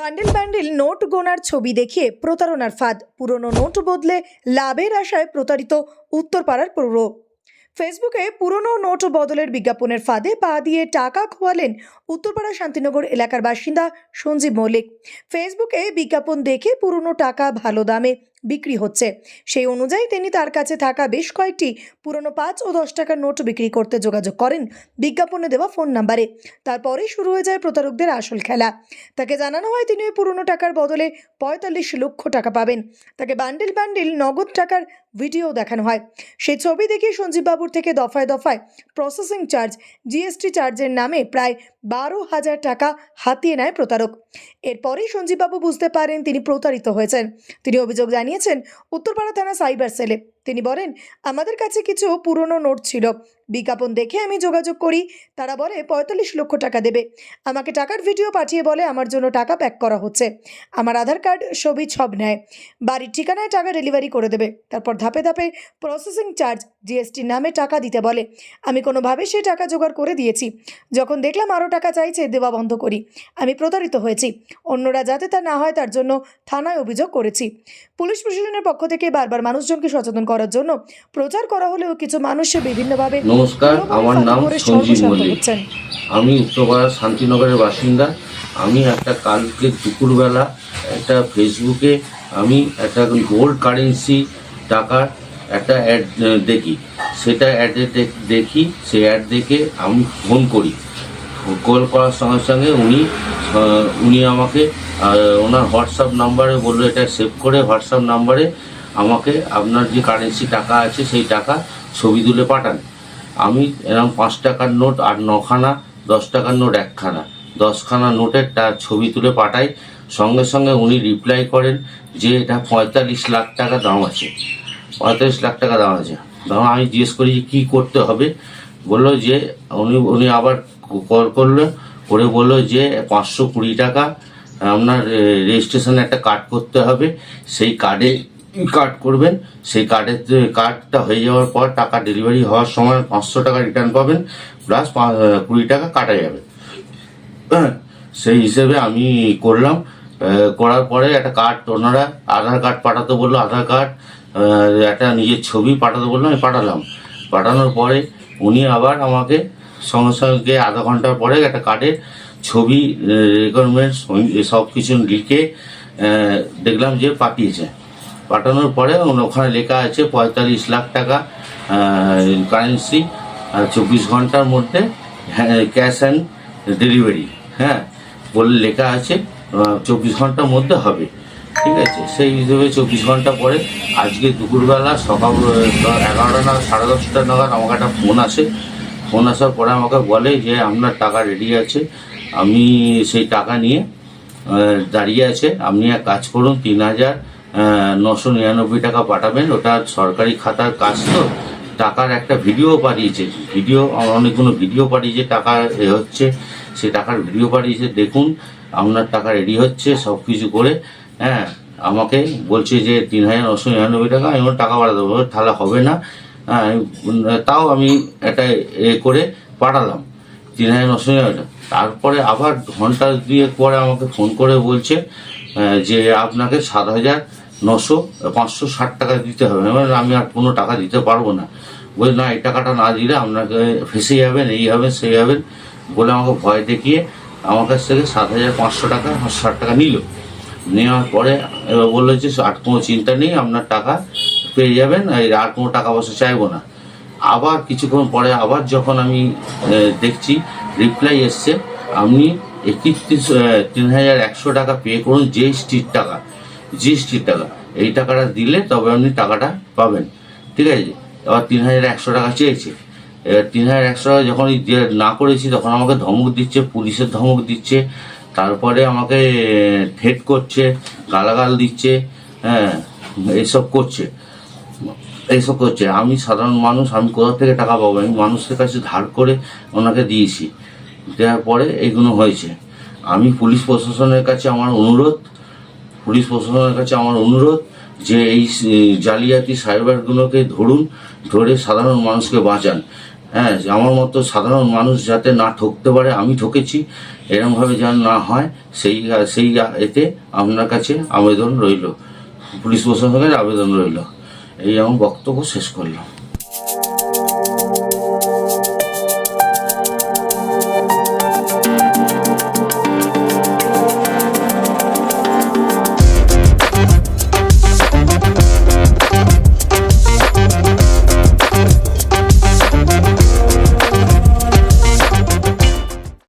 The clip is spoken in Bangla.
বান্ডিল বান্ডিল নোট গোনার ছবি দেখিয়ে প্রতারণার ফাঁদ। পুরনো নোট বদলে লাভের আশায় প্রতারিত উত্তরপাড়ার পৌর ফেসবুকে পুরনো নোট বদলের বিজ্ঞাপনের ফাঁদে পা দিয়ে টাকা খোয়ালেন উত্তরপাড়া শান্তিনগর এলাকার বাসিন্দা সঞ্জীব মল্লিক। ফেসবুকে বিজ্ঞাপন দেখে পুরনো টাকা ভালো দামে বিক্রি হচ্ছে। সেই অনুযায়ী তিনি তার কাছে থাকা বেশ কয়েকটি পুরনো পাঁচ ও দশ টাকার নোট বিক্রি করতে যোগাযোগ করেন বিজ্ঞাপনে দেওয়া ফোন নাম্বারে। তারপরেই শুরু হয়ে যায় প্রতারকদের আসল খেলা। তাকে জানানো হয় তিনি ওই পুরনো টাকার বদলে পঁয়তাল্লিশ লক্ষ টাকা পাবেন। তাকে বান্ডিল বান্ডিল নগদ টাকার ভিডিও দেখানো হয়। সেই ছবি দেখে সঞ্জীববাবুর থেকে দফায় দফায় প্রসেসিং চার্জ, জিএসটি চার্জের নামে প্রায় বারো হাজার টাকা হাতিয়ে নেয় প্রতারক। এরপরেই সঞ্জীববাবু বুঝতে পারেন তিনি প্রতারিত হয়েছেন। তিনি অভিযোগ জানিয়েছেন উত্তরপাড়া থানা সাইবার সেলে। তিনি বলেন, আমাদের কাছে কিছু পুরনো নোট ছিল। বিজ্ঞাপন দেখে আমি যোগাযোগ করি। তারা বলে, পঁয়তাল্লিশ লক্ষ টাকা দেবে। আমাকে টাকার ভিডিও পাঠিয়ে বলে, আমার জন্য টাকা প্যাক করা হচ্ছে। আমার আধার কার্ড, ছবি ছব নেয়। বাড়ির ঠিকানায় টাকা ডেলিভারি করে দেবে। তারপর ধাপে ধাপে প্রসেসিং চার্জ জিএসটি নামে টাকা দিতে বলে। আমি কোনোভাবে সেই টাকা জোগাড় করে দিয়েছি। যখন দেখলাম আরও টাকা চাইছে, দেওয়া বন্ধ করি। আমি প্রতারিত হয়েছি। অন্যরা যাতে তা না হয়, তার জন্য থানায় অভিযোগ করেছি। পুলিশ প্রশাসনের পক্ষ থেকে বারবার মানুষজনকে সচেতন করার জন্য প্রচার করা হলেও কিছু মানুষ বিভিন্নভাবে নমস্কার আমার নাম সঞ্জীব মল্লিক। আমি উত্তরপাড়া শান্তিনগরের বাসিন্দা। আমি একটা কালকে দুপুরবেলা একটা ফেসবুকে আমি একটা গোল্ড কারেন্সি টাকার একটা অ্যাড দেখি। সেটা অ্যাডে দেখি সে অ্যাড দেখে আমি ফোন করি। কল করার সঙ্গে সঙ্গে উনি উনি আমাকে ওনার হোয়াটসঅ্যাপ নাম্বারে বলল এটা সেভ করে হোয়াটসঅ্যাপ নাম্বারে আমাকে আপনার যে কারেন্সি টাকা আছে, সেই টাকা ছবি তুলে পাঠান। আমি এরকম পাঁচ টাকার নোট আর নখানা, দশ টাকার নোট একখানা, দশখানা নোটের ছবি তুলে পাঠাই। সঙ্গে সঙ্গে উনি রিপ্লাই করেন যে এটা পঁয়তাল্লিশ লাখ টাকা দাম আছে। পঁয়তাল্লিশ লাখ টাকা দাম আছে। তখন আমি জিজ্ঞেস করি যে কী করতে হবে? বলল যে উনি উনি আবার কল করল, করে বলল যে পাঁচশো কুড়ি টাকা আপনার রেজিস্ট্রেশনে একটা কার্ড করতে হবে। সেই কার্ডে কার্ড করবেন সেই কার্ডের কার্ডটা হয়ে যাওয়ার পর টাকা ডেলিভারি হওয়ার সময় পাঁচশো টাকা রিটার্ন পাবেন প্লাস কুড়ি টাকা কাটা যাবে। হ্যাঁ, সেই হিসেবে আমি করলাম। করার পরে একটা কার্ড ওনারা আধার কার্ড পাঠাতে বলল আধার কার্ড একটা নিজের ছবি পাঠাতে বলল আমি পাঠালাম। পাঠানোর পরে উনি আবার আমাকে সঙ্গে সঙ্গে আধা ঘণ্টার পরে একটা কার্ডের ছবি রিকোয়ারমেন্টস সব কিছু লিখে দেখলাম যে পাঠিয়েছে। পাঠানোর পরে ওখানে লেখা আছে পঁয়তাল্লিশ লাখ টাকা কারেন্সি আর চব্বিশ ঘণ্টার মধ্যে ক্যাশ অ্যান্ড ডেলিভারি হ্যাঁ বলে লেখা আছে চব্বিশ ঘণ্টার মধ্যে হবে, ঠিক আছে? সেই হিসেবে চব্বিশ ঘণ্টা পরে আজকে দুপুরবেলা সকাল এগারোটা নাগাদ, সাড়ে দশটা নাগাদ আমাকে একটা ফোন আসে। ফোন আসার পরে আমাকে বলে যে, আপনার টাকা রেডি আছে, আমি সেই টাকা নিয়ে দাঁড়িয়ে আছে। আপনি এক কাজ করুন, তিন হাজার নশো নিরানব্বই টাকা পাঠাবেন। ওটা সরকারি খাতার কাজ তো। টাকার একটা ভিডিও পাঠিয়েছে। ভিডিও, অনেকগুলো ভিডিও পাঠিয়েছে। টাকা এ হচ্ছে, সে টাকার ভিডিও পাঠিয়েছে। দেখুন, আপনার টাকা রেডি হচ্ছে সব কিছু করে। হ্যাঁ আমাকে বলছে যে তিন হাজার নশো নিরানব্বই টাকা, আমি টাকা পাঠাতে বলব তাহলে হবে না। হ্যাঁ তাও আমি একটা এ করে পাঠালাম। তিন হাজার নশো নিরানব্বই। তারপরে আবার ঘণ্টা দিয়ে পরে আমাকে ফোন করে বলছে যে আপনাকে সাত হাজার নশো পাঁচশো ষাট টাকা দিতে হবে। বললাম, আমি আর কোনো টাকা দিতে পারব না। বলে না এই টাকাটা না দিলে আপনাকে ফেসে যাবেন এই হবেন সেই হবেন বলে আমাকে ভয় দেখিয়ে আমার কাছ থেকে সাত হাজার পাঁচশো টাকা ষাট টাকা নিল। নেওয়ার পরে এবার বলল যে আর কোনো চিন্তা নেই আপনার টাকা পেয়ে যাবেন আর কোনো টাকা পয়সা চাইব না। আবার কিছুক্ষণ পরে আবার যখন আমি দেখছি রিপ্লাই এসছে আপনি একত্রিশ তিন হাজার একশো টাকা পে করুন জিএসটির টাকা। জিএসটির টাকা। এই টাকাটা দিলে তবে আপনি টাকাটা পাবেন। ঠিক আছে? আবার তিন হাজার একশো টাকা চেয়েছে। এবার তিন হাজার একশো টাকা যখন না করেছি, তখন আমাকে ধমক দিচ্ছে, পুলিশের ধমক দিচ্ছে, তারপরে আমাকে ঠেট করছে, গালাগাল দিচ্ছে হ্যাঁ এইসব করছে। এইসব করছে। আমি সাধারণ মানুষ, আমি কোথা থেকে টাকা পাবো? আমি মানুষের কাছে ধার করে ওনাকে দিয়েছি। দেওয়ার পরে এইগুলো হয়েছে। আমি পুলিশ প্রশাসনের কাছে আমার অনুরোধ পুলিশ প্রশাসনের কাছে আমার অনুরোধ যে এই জালিয়াতি সাইবারগুলোকে ধরুন, ধরে সাধারণ মানুষকে বাঁচান। হ্যাঁ আমার মতো সাধারণ মানুষ যাতে না ঠকতে পারে, আমি ঠকেছি। এরমভাবে যেন না হয়, সেই সেই এতে আপনার কাছে আবেদন রইল। পুলিশ প্রশাসনের আবেদন রইল। এই আমার বক্তব্য শেষ করলাম।